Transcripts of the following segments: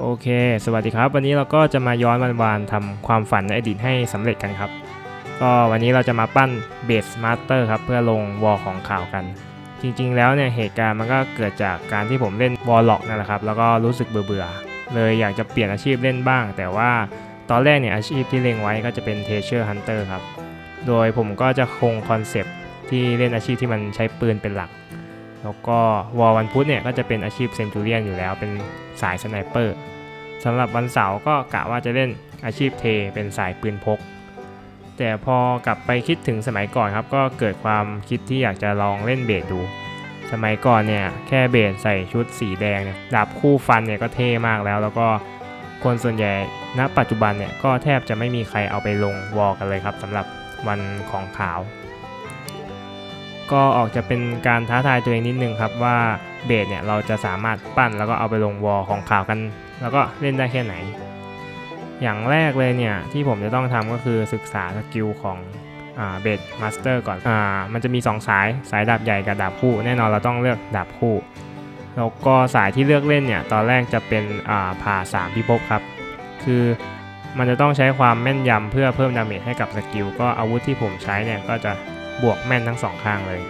โอเค สวัสดีครับ วันนี้เราก็จะมาย้อนวันวานๆทำความฝันในอดีตให้สำเร็จกันครับ ก็วันนี้เราจะมาปั้นเบสมาสเตอร์ครับ เพื่อลงวอลของข่าวกัน จริงๆ แล้วเนี่ยเหตุการณ์มันก็เกิดจากการที่ผมเล่นวอลล็อกนั่นแหละครับ แล้วก็รู้สึกเบื่อๆ เลยอยากจะเปลี่ยนอาชีพเล่นบ้าง แต่ว่าตอนแรกเนี่ยอาชีพที่เล็งไว้ก็จะเป็นเทเชอร์ฮันเตอร์ครับ โดยผมก็จะคงคอนเซปต์ที่เล่นอาชีพที่มันใช้ปืนเป็นหลัก แล้วก็วอวันพุธเนี่ยก็จะเป็นอาชีพเซนจูเรียนอยู่แล้วเป็นสายสไนเปอร์สำหรับวันเสาร์ก็กะว่าจะเล่นอาชีพเทเป็นสายปืนพก แต่พอกลับไปคิดถึงสมัยก่อนครับ ก็เกิดความคิดที่อยากจะลองเล่นเบสดู สมัยก่อนเนี่ยแค่เบสใส่ชุดสีแดงเนี่ยดาบคู่ฟันเนี่ยก็เท่มากแล้ว แล้วก็คนส่วนใหญ่ณปัจจุบันเนี่ยก็แทบจะไม่มีใครเอาไปลงวอลกันเลยครับสำหรับวันของขาว ก็ออกจะเป็นการท้าทายตัวเองนิดนึงครับว่าเบสเนี่ยเราจะสามารถปั้นแล้วก็เอาไปลงวอลของข่าวกัน แล้วก็เล่นได้แค่ไหน อย่างแรกเลยเนี่ยที่ผมจะต้องทำก็คือศึกษาสกิลของเบสมาสเตอร์ก่อนอ่ามันจะมี 2 สายสายดาบใหญ่กับดาบคู่ แน่นอนเราต้องเลือกดาบคู่ แล้วก็สายที่เลือกเล่นเนี่ยตอนแรกจะเป็นอ่าผ่า3พิภพครับ คือมันจะต้องใช้ความแม่นยำเพื่อเพิ่มดาเมจให้กับสกิลก็อาวุธที่ผมใช้เนี่ยก็จะ บวกแม่นทั้งสองข้างเลย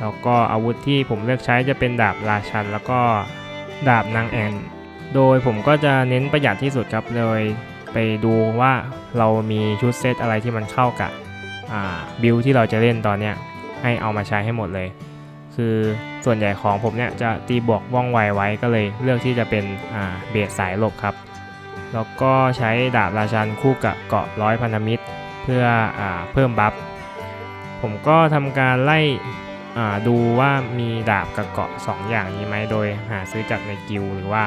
แล้วก็อาวุธที่ผมเลือกใช้จะเป็นดาบราชัน แล้วก็ดาบนางแอน โดยผมก็จะเน้นประหยัดที่สุดครับโดยไปดูว่าเรามีชุดเซตอะไรที่มันเข้ากับบิลที่เราจะเล่นตอนเนี้ยให้เอามาใช้ให้หมดเลย คือส่วนใหญ่ของผมเนี่ยจะตีบวกว่องไวไว้ก็เลยเลือกที่จะเป็นเบสสายหลบครับ แล้วก็ใช้ดาบราชันคู่กับเกาะร้อยพันธมิตร เพื่ออเพิ่มบัฟ ผมก็ทำการไล่ดูว่ามีดาบกับเกาะ 2 อย่างนี้ไหมโดยหาซื้อจากในกิลหรือว่า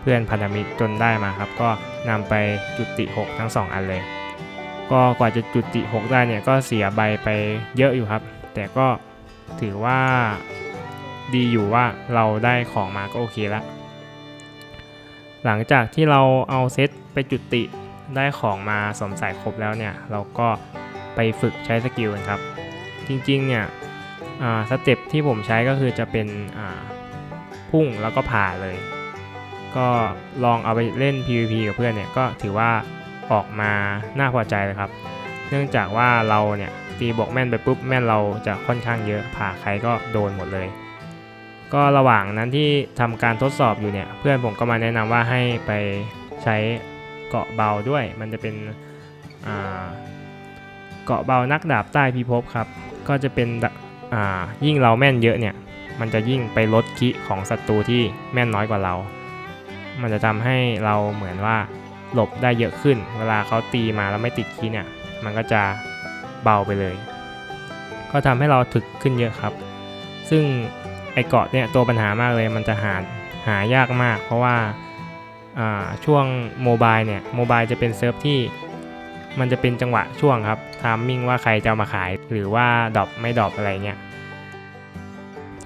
เพื่อนพันธมิตรจนได้มาครับ ก็นำไปจุติ 6 ทั้ง 2 อันเลย ก็กว่าจะจุติ 6 ได้เนี่ยก็เสียใบไปเยอะอยู่ครับ แต่ก็ถือว่าดีอยู่ว่าเราได้ของมาก็โอเคแล้วหลังจากที่เราเอาเซตไปจุติได้ของมาสมใส่ครบแล้วเนี่ย เราก็ไปฝึกใช้สกิลกันครับ จริงๆเนี่ยสเต็ปที่ผมใช้ก็คือจะเป็นพุ่งแล้วก็ผ่าเลย ก็ลองเอาไปเล่น PVP กับเพื่อนเนี่ยก็ถือว่าออกมาน่าพอใจเลยครับ เนื่องจากว่าเราเนี่ยตีบอกแม่นไปปุ๊บแม่นเราจะค่อนข้างเยอะผ่าใครก็โดนหมดเลย ก็ระหว่างนั้นที่ทำการทดสอบอยู่เนี่ยเพื่อนผมก็มาแนะนำว่าให้ไปใช้เกาะเบาด้วย มันจะเป็นเกาะเบานักดาบใต้พิภพครับ ก็จะเป็นยิ่งเราแม่นเยอะเนี่ย มันจะยิ่งไปลดคิของศัตรูที่แม่นน้อยกว่าเรา มันจะทำให้เราเหมือนว่าหลบได้เยอะขึ้น เวลาเขาตีมาแล้วไม่ติดคีเนี่ย มันก็จะเบาไปเลย ก็ทำให้เราถึกขึ้นเยอะครับ ซึ่งไอเกาะเนี่ยตัวปัญหามากเลย มันจะหาหายากมาก เพราะว่าช่วงโมบายเนี่ย โมบายจะเป็นเซิร์ฟที่ มันจะเป็นจังหวะช่วงครับทามมิ่งว่าใครจะมาขาย หรือว่าดรอปไม่ดรอปอะไรเงี้ย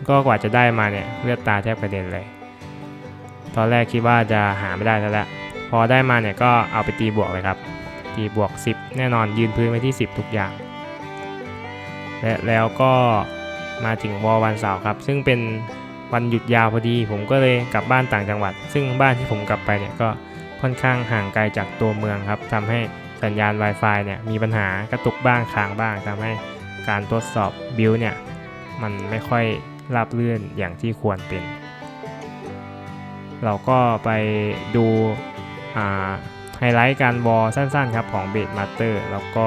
ก็กว่าจะได้มาเนี่ยเลือดตาแทบกระเด็นเลย ตอนแรกคิดว่าจะหาไม่ได้แล้วแหละพอได้มาเนี่ยก็เอาไปตีบวกเลยครับ ตีบวก 10 แน่นอนยืนพื้นไว้ที่ 10 ทุกอย่าง และแล้วก็มาถึงวอวันเสาร์ครับ ซึ่งเป็นวันหยุดยาวพอดี ผมก็เลยกลับบ้านต่างจังหวัด ซึ่งบ้านที่ผมกลับไปเนี่ยก็ค่อนข้างห่างไกลจากตัวเมืองครับทำให้ สัญญาณ Wi-Fi เนี่ยมีปัญหากระตุกบ้างค้างบ้างทำให้การทดสอบบิลเนี่ยมันไม่ค่อยราบเลื่อนอย่างที่ควรเป็น เราก็ไปดูไฮไลท์การวอลสั้นๆครับของเบดมาสเตอร์แล้วก็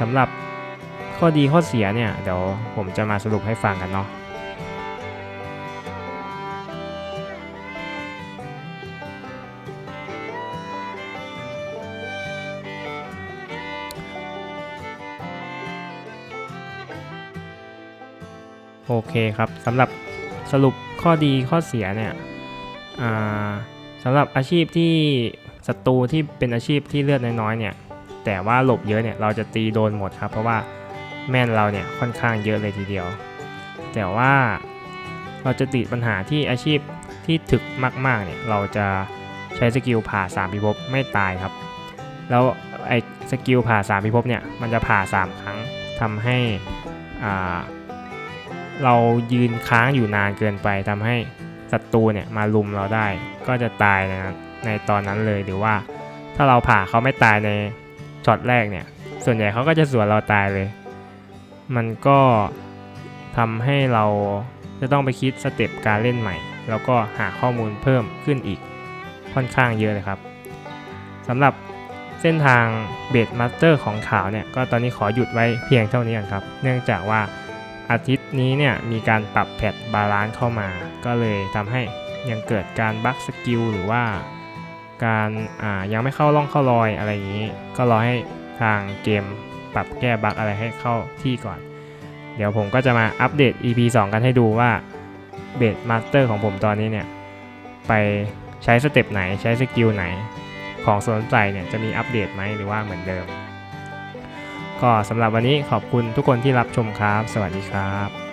สำหรับข้อดีข้อเสียเนี่ย เดี๋ยวผมจะมาสรุปให้ฟังกันเนาะ โอเคครับสำหรับสรุปข้อดีข้อเสียเนี่ยสำหรับอาชีพที่ศัตรูที่เป็นอาชีพที่เลือดน้อยๆเนี่ยแต่ว่าหลบเยอะเนี่ยเราจะตีโดนหมดครับ เพราะว่าแม่นเราเนี่ยค่อนข้างเยอะเลยทีเดียว แต่ว่าเราจะติดปัญหาที่อาชีพที่ถึกมากๆเนี่ยเราจะใช้สกิลผ่า3พิภพไม่ตายครับ แล้วไอ้สกิลผ่า3พิภพเนี่ยมันจะผ่า 3 ครั้งทำให้อ่า เรายืนค้างอยู่นานเกินไปทำให้ศัตรูเนี่ยมาลุมเราได้ ก็จะตายในนั้นในตอนนั้นเลยหรือว่า ถ้าเราผ่าเขาไม่ตายในช็อตแรกเนี่ย ส่วนใหญ่เขาก็จะสวนเราตายเลย มันก็ทำให้เราจะต้องไปคิดสเต็ปการเล่นใหม่ แล้วก็หาข้อมูลเพิ่มขึ้นอีกค่อนข้างเยอะเลยครับสำหรับเส้นทางเบดมาสเตอร์ของขาวเนี่ย ก็ตอนนี้ขอหยุดไว้เพียงเท่านี้นครับ เนื่องจากว่า อาทิตย์นี้เนี่ยมีการปรับแพทบาลานซ์เข้ามา ก็เลยทำให้ยังเกิดการบั๊กสกิลหรือว่าการอ่ายังไม่เข้าร่องเข้ารอยอะไรอย่างนี้ ก็รอให้ทางเกมปรับแก้บั๊กอะไรให้เข้าที่ก่อน เดี๋ยวผมก็จะมาอัปเดต EP 2 กันให้ดูว่าเบสมาสเตอร์ของผมตอนนี้เนี่ย ไปใช้สเต็ปไหนใช้สกิลไหน ของสวนใจเนี่ยจะมีอัปเดตไหมหรือว่าเหมือนเดิม ก็สำหรับวันนี้ขอบคุณทุกคนที่รับชมครับ สวัสดีครับ